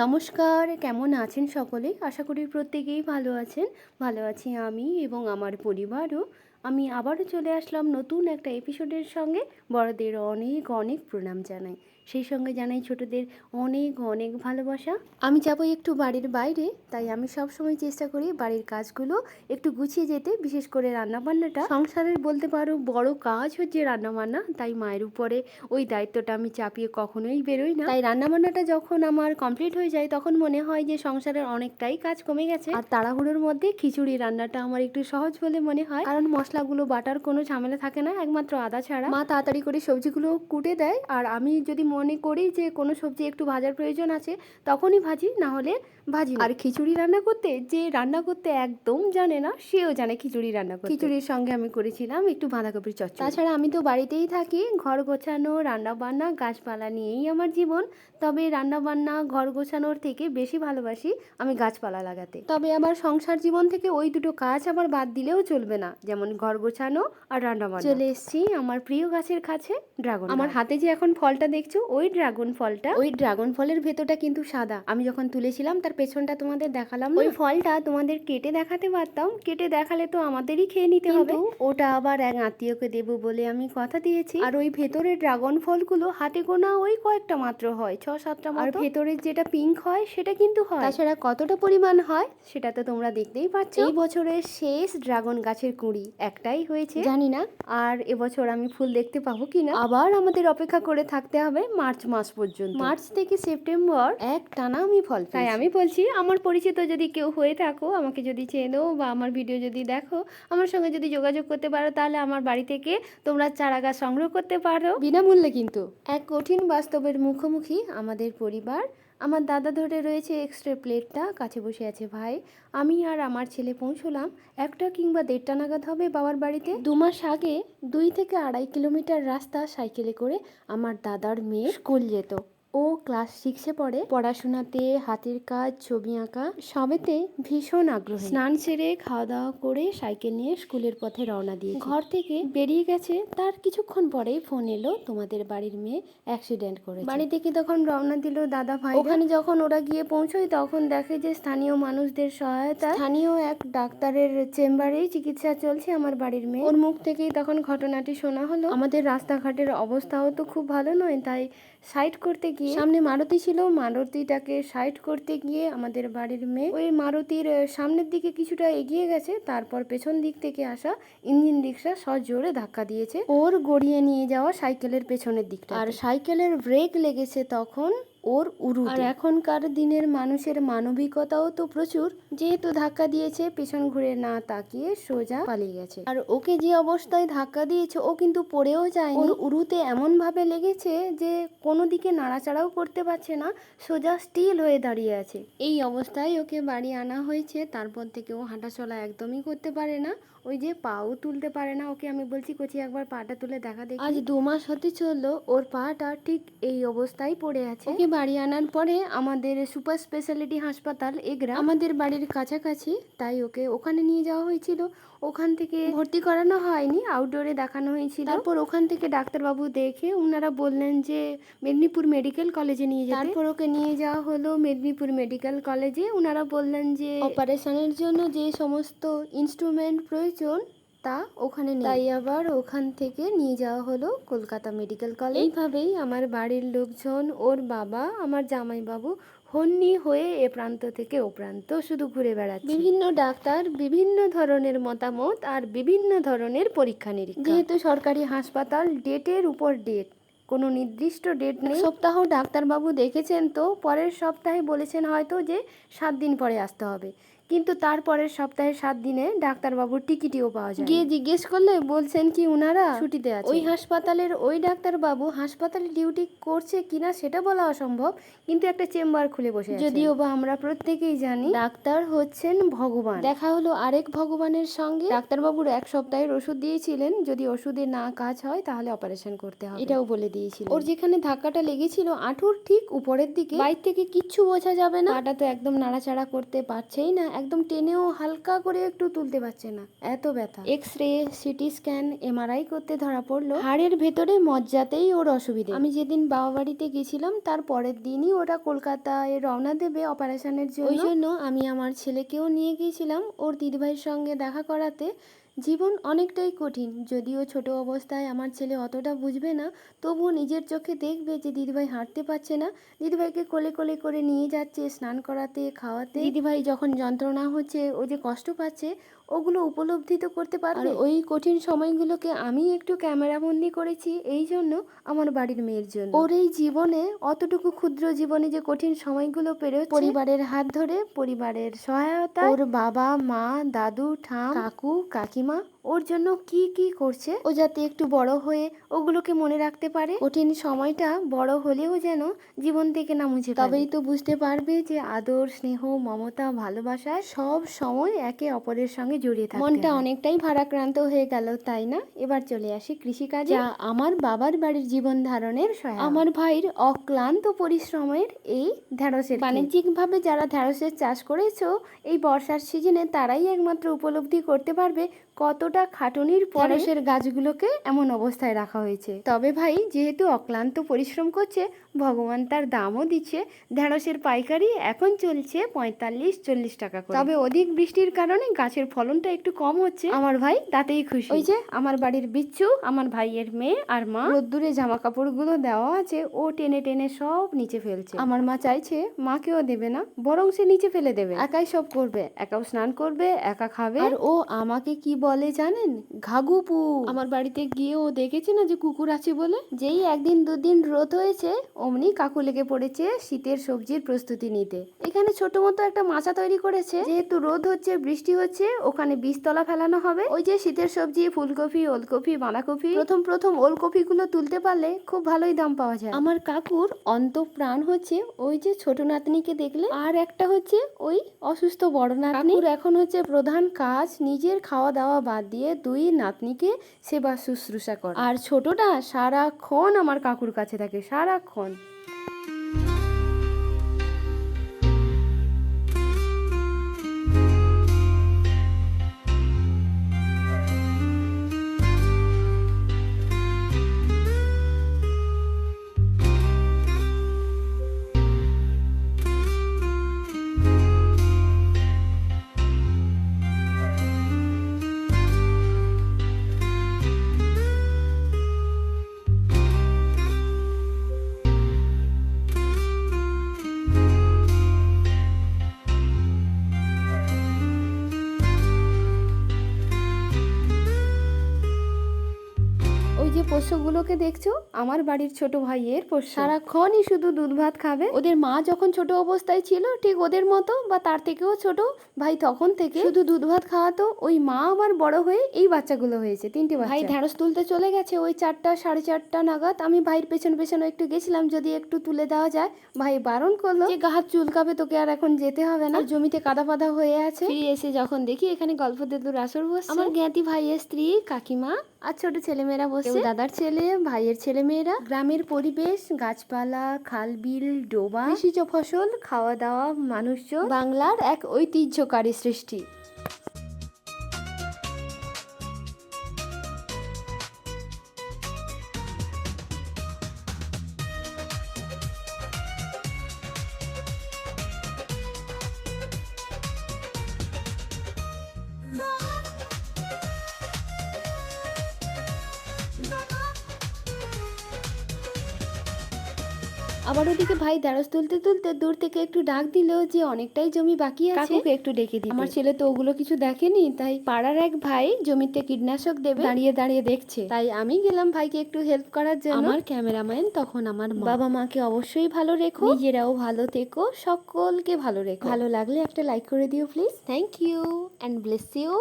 নমস্কার, কেমন আছেন সকলে? আশা করি প্রত্যেকেই ভালো আছেন। ভালো আছি আমি এবং আমার পরিবারও। আমি আবারও চলে আসলাম নতুন একটা এপিসোডের সঙ্গে। বড়দের অনেক অনেক প্রণাম জানাই। সেই সঙ্গে জানাই ছোটদের অনেক অনেক ভালোবাসা। আমি যাব একটু বাড়ির বাইরে, তাই আমি সব সময় চেষ্টা করি বাড়ির কাজগুলো একটু গুছিয়ে যেতে, বিশেষ করে রান্নাবান্নাটা। সংসারের বলতে পারো বড় কাজ হচ্ছে রান্নাবান্না, তাই মায়ের উপরে ওই দায়িত্বটা আমি চাপিয়ে কখনোই বেরোই না। তাই রান্নাবান্নাটা যখন আমার কমপ্লিট হয়ে যায়, তখন মনে হয় যে সংসারের অনেকটাই কাজ কমে গেছে। আর তাড়াহুড়োর মধ্যে খিচুড়ি রান্নাটা আমার একটু সহজ বলে মনে হয়, কারণ মশলাগুলো, বাটার কোনো ঝামেলা থাকে না, একমাত্র আদা ছাড়া। মা তাড়াতাড়ি করে সবজিগুলো কুটে দেয়, আর আমি যদি মনে করি যে কোনো সবজি একটু ভাজার প্রয়োজন আছে তখনই ভাজি না হলে ভাজি আর খিচুড়ি রান্না করতে যে রান্না করতে একদম জানে না সেও জানে খিচুড়ি রান্না করতে। খিচুড়ির সঙ্গে আমি করেছিলাম একটু বাঁধাকপির চচ্চড়ি। তাছাড়া আমি তো বাড়িতেই থাকি ঘর গোছানো রান্না বান্না গাছপালা নিয়েই আমার জীবন। তবে রান্না বান্না ঘর গোছানোর থেকে বেশি ভালোবাসি আমি গাছপালা লাগাতে। তবে আমার সংসার জীবন থেকে ওই দুটো কাজ আমার বাদ দিলেও চলবে না যেমন ঘর গোছানো আর রান্না বান্না চলে এসেছি আমার প্রিয় গাছের কাছে ড্রাগন আমার হাতে যে এখন ফলটা দেখছ ওই ড্রাগন ফলটা। ওই ড্রাগন ফলের ভেতরটা কিন্তু সাদা। আমি যখন তুলেছিলাম তার পেছনটা তোমাদের দেখালাম ওই ফলটা তোমাদের কেটে দেখাতে পারতাম কেটে দেখালে তো আমাদেরই খেয়ে নিতে হবে। ওটা আবার এক আত্মীয়কে দেবো বলে আমি কথা দিয়েছি। আর ওই ভেতরের ড্রাগন ফলগুলো হাতে গোনা ওই কয়েকটা মাত্র হয় ছ সাতটা আর ভেতরের যেটা পিঙ্ক হয় সেটা কিন্তু হয়। তাছাড়া কতটা পরিমাণ হয় সেটা তো তোমরা দেখতেই পাচ্ছ। এই বছরের শেষ ড্রাগন গাছের কুঁড়ি একটাই হয়েছে। জানি না। আর এবছর আমি ফুল দেখতে পাবো কিনা আবার আমাদের অপেক্ষা করে থাকতে হবে মার্চ মাস পর্যন্ত। মার্চ থেকে সেপ্টেম্বর এক টানা আমি ফল তাই আমি বলছি আমার পরিচিত যদি কেউ হয়ে থাকো, আমাকে যদি চেনো বা আমার ভিডিও যদি দেখো, আমার সঙ্গে যদি যোগাযোগ করতে পারো, তাহলে আমার বাড়ি থেকে তোমরা চারা গাছ সংগ্রহ করতে পারো। বিনামূল্যে কিন্তু। এক কঠিন বাস্তবের মুখোমুখি আমাদের পরিবার। আমার দাদা ধরে রয়েছে এক্সট্রা প্লেটটা কাছে বসে আছে ভাই। আমি আর আমার ছেলে পৌঁছলাম। একটা কিংবা দেড়টা নাগাদ হবে বাবার বাড়িতে। দু মাস আগে দুই থেকে আড়াই কিলোমিটার রাস্তা সাইকেলে করে আমার দাদার মেয়ে স্কুল যেত। ও ক্লাস সিক্সে পড়ে। পড়াশোনাতে হাতের কাজ ছবি আঁকা সবেতে ভীষণ আগ্রহী। স্নান সেরে খাওয়া দাওয়া করে সাইকেল নিয়ে স্কুলের পথে রওনা দিয়ে ঘর থেকে বেরিয়ে গেছে তার কিছুক্ষণ পরেই ফোন এলো তোমাদের বাড়ির মেয়ে অ্যাক্সিডেন্ট করে বাড়ি থেকে তখন রওনা দিল দাদা ভাই ওখানে যখন ওরা গিয়ে পৌঁছয় তখন দেখে যে স্থানীয় মানুষদের সহায়তা। স্থানীয় এক ডাক্তারের চেম্বারেই চিকিৎসা চলছে আমার বাড়ির মেয়ে। ওর মুখ থেকেই তখন ঘটনাটি শোনা হলো। আমাদের রাস্তাঘাটের অবস্থাও তো খুব ভালো নয় তাই সাইড করতে গিয়ে সামনে মারুতি ছিল। মারুতিটাকে সাইড করতে গিয়ে আমাদের বাড়ির মেয়ে ওই মারুতির সামনের দিকে কিছুটা এগিয়ে গেছে। তারপর পেছন দিক থেকে আসা ইঞ্জিন রিক্সা সজোরে ধাক্কা দিয়েছে। ওর গড়িয়ে নিয়ে যাওয়া সাইকেলের পেছনের দিকটা আর সাইকেলের ব্রেক লেগেছে তখন। ওর উরু আর এখনকার দিনের মানুষের মানবিকতাও তো প্রচুর। যেহেতু ধাক্কা দিয়েছে পেছন ঘুরে না তাকিয়ে সোজা পালিয়ে গেছে। আর ওকে যে অবস্থায় ধাক্কা দিয়েছে ও কিন্তু পড়েও যায়নি। ওর উরুতে এমন ভাবে লেগেছে যে কোনো দিকে নাড়াচাড়াও করতে পারছে না সোজা স্টিল হয়ে দাঁড়িয়ে আছে। এই অবস্থায় ওকে বাড়ি আনা হয়েছে তারপর থেকে ও হাঁটাচলা একদমই করতে পারে না। ওই যে পাও তুলতে পারে না ওকে আমি বলছি কচি একবার পাটা তুলে দেখা দেখি। আজ দু মাস হতে চলল ওর পাটা ঠিক এই অবস্থায় পড়ে আছে। ওকে বাড়ি আনার পরে আমাদের সুপার স্পেশালিটি হাসপাতাল এগরা আমাদের বাড়ির কাছাকাছি, তাই ওকে ওখানে নিয়ে যাওয়া হয়েছিল। ওখান থেকে ভর্তি করানো হয়নি আউটডোরে দেখানো হয়েছিল। তারপর ওখান থেকে ডাক্তারবাবু দেখে ওনারা বললেন যে, মেদিনীপুর মেডিকেল কলেজে নিয়ে যেতে। তারপর ওকে নিয়ে যাওয়া হলো মেদিনীপুর মেডিকেল কলেজে। ওনারা বললেন যে অপারেশনের জন্য যে সমস্ত ইনস্ট্রুমেন্ট প্রয়োজন তা ওখানে তাই আবার ওখান থেকে নিয়ে যাওয়া হলো কলকাতা মেডিকেল কলেজ। এইভাবেই আমার বাড়ির লোকজন ওর বাবা আমার জামাইবাবু হন্যি হয়ে এ প্রান্ত থেকে ও প্রান্ত শুধু ঘুরে বেড়াচ্ছে। বিভিন্ন ডাক্তার বিভিন্ন ধরনের মতামত আর বিভিন্ন ধরনের পরীক্ষা নিরীক্ষা। যেহেতু সরকারি হাসপাতাল ডেটের উপর ডেট কোনো নির্দিষ্ট ডেট নেই। সপ্তাহ ডাক্তারবাবু দেখেছেন তো পরের সপ্তাহে বলেছেন হয়তো যে সাত দিন পরে আসতে হবে। কিন্তু তারপরের সপ্তাহে সাত দিনে ডাক্তারবাবুর টিকিটিও পাওয়া যায় গিয়ে জিজ্ঞেস করলে বলছেন কি উনারা ছুটিতে আছে। ওই হাসপাতালের ওই ডাক্তারবাবু হাসপাতালে ডিউটি করছে কিনা সেটা বলা অসম্ভব কিন্তু একটা চেম্বার খুলে বসে যদিও বা আমরা প্রত্যেকেই জানি ডাক্তার হচ্ছেন ভগবান। দেখা হলো আরেক ভগবানের সঙ্গে। ডাক্তারবাবুর এক সপ্তাহের ওষুধ দিয়েছিলেন। যদি ওষুধে না কাজ হয় তাহলে অপারেশন করতে হবে। এটাও বলে দিয়েছিল ওর যেখানে ধাক্কাটা লেগেছিল আঁঠুর ঠিক উপরের দিকে বাইর থেকে কিচ্ছু বোঝা যাবে না। পাটা তো একদম নাড়াচাড়া করতে পারছেই না। একদম টেনেও হালকা করে একটু তুলতে পারছে না। এত ব্যথা। X ray CT scan, MRI করতে ধরা পড়ল। হাড়ের ভেতরে মজ্জাতেই ওর অসুবিধে। আমি যেদিন বাবা বাড়িতে গেছিলাম, তার পরের দিনই ওরা কলকাতায় রওনা দেবে অপারেশনের জন্য। ওই জন্য আমি আমার ছেলেকেও নিয়ে গিয়েছিলাম। ওর দিদিভাইয়ের সঙ্গে দেখা করাতে জীবন অনেকটাই কঠিন। যদিও ছোট অবস্থায় আমার ছেলে অতটা বুঝবে না, তবুও নিজের চোখে দেখবে যে দিদিভাই হাঁটতে পারছে না। দিদিভাইকে কোলে কোলে করে নিয়ে যাচ্ছে, স্নান করাতে, খাওয়াতে। দিদিভাই যখন যন্ত্রণা হচ্ছে, ও যে কষ্ট পাচ্ছে ওগুলো উপলব্ধি তো করতে পারবে। ওই কঠিন সময়গুলোকে আমি একটু ক্যামেরাবন্দি করেছি এই জন্য আমার বাড়ির মেয়ের জন্য। ওর এই জীবনে অতটুকু ক্ষুদ্র জীবনে যে কঠিন সময়গুলো পেরে পরিবারের হাত ধরে পরিবারের সহায়তা ওর বাবা মা দাদু ঠাম কাকু কাকিমা ওর জন্য কি কি করছে? ও যাতে একটু বড় হয়ে ওগুলোকে মনে রাখতে পারে? কঠিন সময়টা বড় হলেও যেন জীবন থেকে না মুছে তবেই তো বুঝতে পারবে যে আদর স্নেহ মমতা ভালোবাসায় সব সময় একে অপরের সঙ্গে জড়িয়ে থাকে মনটা অনেকটাই ভারাক্রান্ত হয়ে গেল তাই না? এবার চলে আসি কৃষিকাজে। যা আমার বাবার বাড়ির জীবন ধারণের আমার ভাইয়ের অক্লান্ত পরিশ্রমের এই ঢ্যাঁড়সের বাণিজ্যিকভাবে যারা ঢ্যাঁড়সের চাষ করেছ এই বর্ষার সিজনে তারাই একমাত্র উপলব্ধি করতে পারবে কতটা খাটুনির পরশের গাছগুলোকে এমন অবস্থায় রাখা হয়েছে? তবে ভাই যেহেতু অক্লান্ত পরিশ্রম করছে ভগবান তার দামও দিচ্ছে ঢেঁড়সের পাইকারি এখন চলছে পঁয়তাল্লিশ চল্লিশ টাকা করে। তবে অধিক বৃষ্টির কারণে গাছের ফলনটা একটু কম হচ্ছে। আমার ভাই তাতেই খুশি। ওই যে আমার বাড়ির বিচ্ছু আমার ভাইয়ের মেয়ে আর মা রোদ্দুরে জামা কাপড়গুলো দেওয়া আছে ও টেনে টেনে সব নিচে ফেলছে। আমার মা চাইছে মাকেও দেবে না বরং সে নিচে ফেলে দেবে। একাই সব করবে একাও স্নান করবে একা খাবে। আর ও আমাকে কি বলে জানেন? ঘাগুপু আমার বাড়িতে গিয়ে ও দেখেছে না যে কুকুর আছে বলে? যেই একদিন দুদিন রোদ হয়েছে অমনি কাকু লেগে পড়েছে শীতের সবজির প্রস্তুতি নিতে। এখানে ছোট মতো একটা মাচা তৈরি করেছে। যেহেতু রোদ হচ্ছে বৃষ্টি হচ্ছে ওখানে বীজতলা ফেলানো হবে। ওই যে শীতের সবজি ফুলকপি ওলকপি বাঁধাকপি প্রথম প্রথম ওলকপি গুলো তুলতে পারলে খুব ভালোই দাম পাওয়া যায়। আমার কাকুর অন্ত প্রাণ হচ্ছে ওই যে ছোট নাতনিকে দেখলে আর একটা হচ্ছে ওই অসুস্থ বড় নাতনির এখন হচ্ছে প্রধান কাজ নিজের খাওয়া দাওয়া বাদ দিয়ে দুই নাতনিকে সেবা শুশ্রূষা করে। আর ছোটটা সারাক্ষণ আমার কাকুর কাছে থাকে, সারাক্ষণ। পোষ্যগুলোকে দেখছ? আমার বাড়ির ছোট ভাইয়ের পোষ্য। সারাক্ষণই শুধু দুধ ভাত খাবে। ওদের মা যখন ছোট অবস্থায় ছিল ঠিক ওদের মতো বা তার থেকেও ছোট ভাই তখন থেকে শুধু দুধ ভাত খাওয়াতো ওই মা আবার বড় হয়ে এই বাচ্চাগুলো হয়েছে তিনটে ভাই ঢ্যাঁড়স তুলতে চলে গেছে ওই চারটা সাড়ে চারটা নাগাদ। আমি ভাইয়ের পেছন পেছনে একটু গেছিলাম যদি একটু তুলে দেওয়া যায় ভাই বারণ করল যে গা হাত চুলকাবে তোকে আর এখন যেতে হবে না। জমিতে কাদা পাদা হয়ে আছে। ফিরে এসে যখন দেখি এখানে গল্প দেদুর আসর বসছে আমার জ্ঞাতি ভাইয়ের স্ত্রী কাকিমা আর ছোট ছেলেমেয়েরা বসে। দাদার ছেলে ভাইয়ের ছেলে মেয়েরা গ্রামের পরিবেশ গাছপালা খাল বিল ডোবা কৃষিজ ফসল খাওয়া দাওয়া মানুষজন। বাংলার এক ঐতিহ্যকারী সৃষ্টি। আবার ওদিকে ভাই ঢেঁড়স তুলতে তুলতে দূর থেকে একটু ডাক দিল যে অনেকটাই জমি বাকি আছে। কাকুকে একটু ডেকে দিই আমার ছেলে তো ওগুলো কিছু দেখেনি তাই পাড়ার এক ভাই জমিতে কীটনাশক দেবে। দাঁড়িয়ে দাঁড়িয়ে দেখছে। তাই আমি গেলাম ভাইকে একটু হেল্প করার জন্য। আমার ক্যামেরাম্যান তখন আমার বাবা মাকে অবশ্যই ভালো রেখো। নিজেরাও ভালো থেকো সকলকে ভালো রেখো। ভালো লাগলে একটা লাইক করে দিও please thank you and bless you